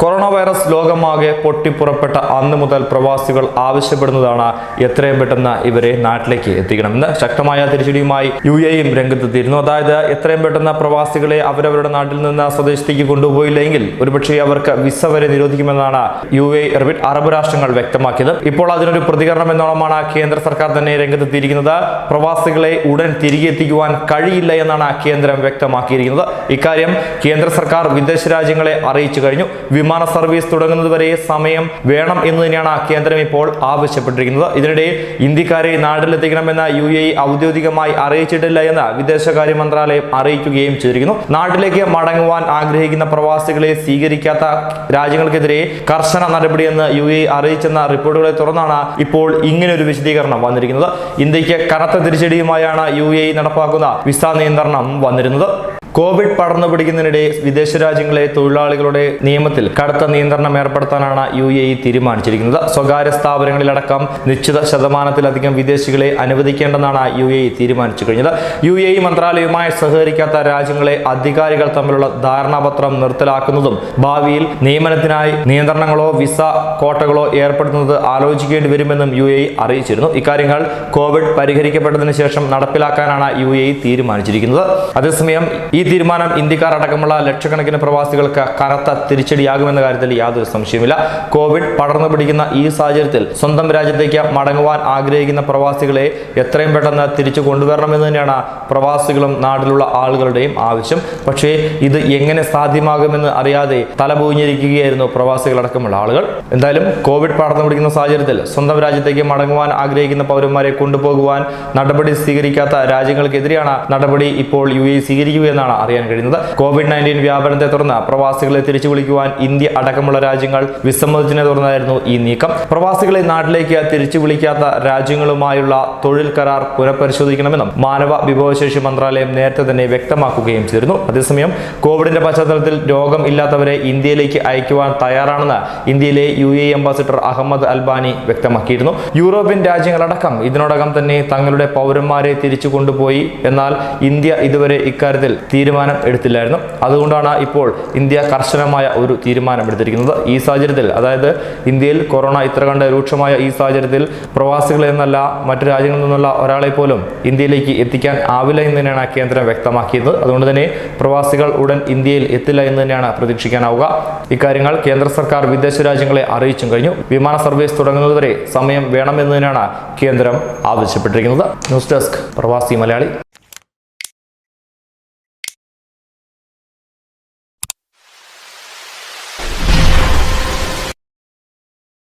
Corona virus ലോകമാകെ പൊട്ടിപ്പുറപ്പെട്ട അന്ന് മുതൽ പ്രവാസികൾ ആവശ്യപ്പെടുന്നതാണ് എത്രയും പെട്ടെന്ന് ഇവരെ നാട്ടിലേക്ക് എത്തിക്കണമെന്ന് ശക്തമായ തിരിച്ചടിയുമായി യു എയും രംഗത്തെത്തിയിരുന്നു. അതായത് എത്രയും പെട്ടെന്ന് പ്രവാസികളെ അവരവരുടെ നാട്ടിൽ നിന്ന് സ്വദേശത്തേക്ക് കൊണ്ടുപോയില്ലെങ്കിൽ ഒരുപക്ഷെ അവർക്ക് വിസ വരെ നിരോധിക്കുമെന്നാണ് യു എ അറബ് രാഷ്ട്രങ്ങൾ വ്യക്തമാക്കിയത്. ഇപ്പോൾ അതിനൊരു പ്രതികരണം എന്നോളമാണ് കേന്ദ്ര സർക്കാർ തന്നെ രംഗത്തെത്തിയിരിക്കുന്നത്. പ്രവാസികളെ ഉടൻ തിരികെ എത്തിക്കുവാൻ കഴിയില്ല എന്നാണ് കേന്ദ്രം വ്യക്തമാക്കിയിരിക്കുന്നത്. ഇക്കാര്യം കേന്ദ്ര സർക്കാർ വിദേശ രാജ്യങ്ങളെ അറിയിച്ചു കഴിഞ്ഞു. വിമാന സർവീസ് തുടങ്ങുന്നതുവരെ സമയം വേണം എന്ന് തന്നെയാണ് കേന്ദ്രം ഇപ്പോൾ ആവശ്യപ്പെട്ടിരിക്കുന്നത്. ഇതിനിടെ ഇന്ത്യക്കാരെ നാട്ടിലെത്തിക്കണമെന്ന യു എ ഔദ്യോഗികമായി അറിയിച്ചിട്ടില്ല എന്ന് വിദേശകാര്യ മന്ത്രാലയം അറിയിക്കുകയും ചെയ്തിരിക്കുന്നു. നാട്ടിലേക്ക് മടങ്ങുവാൻ ആഗ്രഹിക്കുന്ന പ്രവാസികളെ സ്വീകരിക്കാത്ത രാജ്യങ്ങൾക്കെതിരെ കർശന നടപടിയെന്ന് യു എ അറിയിച്ചെന്ന റിപ്പോർട്ടുകളെ തുടർന്നാണ് ഇപ്പോൾ ഇങ്ങനൊരു വിശദീകരണം വന്നിരിക്കുന്നത്. ഇന്ത്യയ്ക്ക് കനത്ത തിരിച്ചടിയുമായാണ് യു എ നടപ്പാക്കുന്ന വിസ നിയന്ത്രണം വന്നിരുന്നത്. കോവിഡ് പടർന്നു പിടിക്കുന്നതിനിടെ വിദേശ രാജ്യങ്ങളെ തൊഴിലാളികളുടെ നിയമത്തിൽ കടുത്ത നിയന്ത്രണം ഏർപ്പെടുത്താനാണ് യു എ ഇ തീരുമാനിച്ചിരിക്കുന്നത്. സ്വകാര്യ സ്ഥാപനങ്ങളിലടക്കം നിശ്ചിത ശതമാനത്തിലധികം വിദേശികളെ അനുവദിക്കേണ്ടെന്നാണ് യു എ ഇ തീരുമാനിച്ചു കഴിഞ്ഞത് യു എ ഇ മന്ത്രാലയവുമായി സഹകരിക്കാത്ത രാജ്യങ്ങളെ അധികാരികൾ തമ്മിലുള്ള ധാരണാപത്രം നിർത്തലാക്കുന്നതും ഭാവിയിൽ നിയമനത്തിനായി നിയന്ത്രണങ്ങളോ വിസ കോട്ടകളോ ഏർപ്പെടുത്തുന്നത് ആലോചിക്കേണ്ടി വരുമെന്നും യു എ ഇ അറിയിച്ചിരുന്നു. ഇക്കാര്യങ്ങൾ കോവിഡ് പരിഹരിക്കപ്പെട്ടതിന് ശേഷം നടപ്പിലാക്കാനാണ് യു എ ഇ തീരുമാനിച്ചിരിക്കുന്നത്. അതേസമയം ഈ തീരുമാനം ഇന്ത്യക്കാർ അടക്കമുള്ള ലക്ഷക്കണക്കിന് പ്രവാസികൾക്ക് കനത്ത തിരിച്ചടിയാകുമെന്ന കാര്യത്തിൽ യാതൊരു സംശയമില്ല കോവിഡ് പടർന്നു പിടിക്കുന്ന ഈ സാഹചര്യത്തിൽ സ്വന്തം രാജ്യത്തേക്ക് മടങ്ങുവാൻ ആഗ്രഹിക്കുന്ന പ്രവാസികളെ എത്രയും പെട്ടെന്ന് തിരിച്ചു കൊണ്ടുവരണമെന്ന് തന്നെയാണ് പ്രവാസികളും നാട്ടിലുള്ള ആളുകളുടെയും ആവശ്യം. പക്ഷേ ഇത് എങ്ങനെ സാധ്യമാകുമെന്ന് അറിയാതെ തലപൂഞ്ഞിരിക്കുകയായിരുന്നു പ്രവാസികളടക്കമുള്ള ആളുകൾ. എന്തായാലും കോവിഡ് പടർന്നു പിടിക്കുന്ന സാഹചര്യത്തിൽ സ്വന്തം രാജ്യത്തേക്ക് മടങ്ങുവാൻ ആഗ്രഹിക്കുന്ന പൗരന്മാരെ കൊണ്ടുപോകുവാൻ നടപടി സ്വീകരിക്കാത്ത രാജ്യങ്ങൾക്കെതിരെയാണ് നടപടി ഇപ്പോൾ യു എ സ്വീകരിക്കുകയെന്നാണ് അറിയാൻ കഴിയുന്നത്. കോവിഡ് നയന്റീൻ വ്യാപനത്തെ തുടർന്ന് പ്രവാസികളെ തിരിച്ചു വിളിക്കുവാൻ ഇന്ത്യ അടക്കമുള്ള രാജ്യങ്ങൾ വിസമ്മതിച്ചതിനെ തുടർന്നായിരുന്നു ഈ നീക്കം. പ്രവാസികളെ നാട്ടിലേക്ക് തിരിച്ചു വിളിക്കാത്ത രാജ്യങ്ങളുമായുള്ള തൊഴിൽ കരാർ പുനഃപരിശോധിക്കണമെന്നും മാനവ വിഭവശേഷി മന്ത്രാലയം നേരത്തെ തന്നെ വ്യക്തമാക്കുകയും ചെയ്തിരുന്നു. അതേസമയം കോവിഡിന്റെ പശ്ചാത്തലത്തിൽ രോഗം ഇല്ലാത്തവരെ ഇന്ത്യയിലേക്ക് അയക്കുവാൻ തയ്യാറാണെന്ന് ഇന്ത്യയിലെ U A ambassador Ahmed Albanna വ്യക്തമാക്കിയിരുന്നു. യൂറോപ്യൻ രാജ്യങ്ങളടക്കം ഇതിനോടകം തന്നെ തങ്ങളുടെ പൗരന്മാരെ തിരിച്ചു കൊണ്ടുപോയി എന്നാൽ ഇന്ത്യ ഇതുവരെ ഇക്കാര്യത്തിൽ തീരുമാനം എടുത്തില്ലായിരുന്നു. അതുകൊണ്ടാണ് ഇപ്പോൾ ഇന്ത്യ കർശനമായ ഒരു തീരുമാനം എടുത്തിരിക്കുന്നത് ഈ സാഹചര്യത്തിൽ. അതായത് ഇന്ത്യയിൽ കൊറോണ ഇത്ര കണ്ട് രൂക്ഷമായ ഈ സാഹചര്യത്തിൽ പ്രവാസികൾ എന്നല്ല മറ്റു രാജ്യങ്ങളിൽ നിന്നുള്ള ഒരാളെ പോലും ഇന്ത്യയിലേക്ക് എത്തിക്കാൻ ആവില്ല എന്ന് തന്നെയാണ് കേന്ദ്രം വ്യക്തമാക്കിയത്. അതുകൊണ്ട് തന്നെ പ്രവാസികൾ ഉടൻ ഇന്ത്യയിൽ എത്തില്ല എന്ന് തന്നെയാണ് പ്രതീക്ഷിക്കാനാവുക. ഇക്കാര്യങ്ങൾ കേന്ദ്ര സർക്കാർ വിദേശ രാജ്യങ്ങളെ അറിയിച്ചും കഴിഞ്ഞു. വിമാന സർവീസ് തുടങ്ങുന്നതുവരെ സമയം വേണമെന്നതിനാണ് കേന്ദ്രം ആവശ്യപ്പെട്ടിരിക്കുന്നത്. ന്യൂസ് ഡെസ്ക് പ്രവാസി മലയാളി.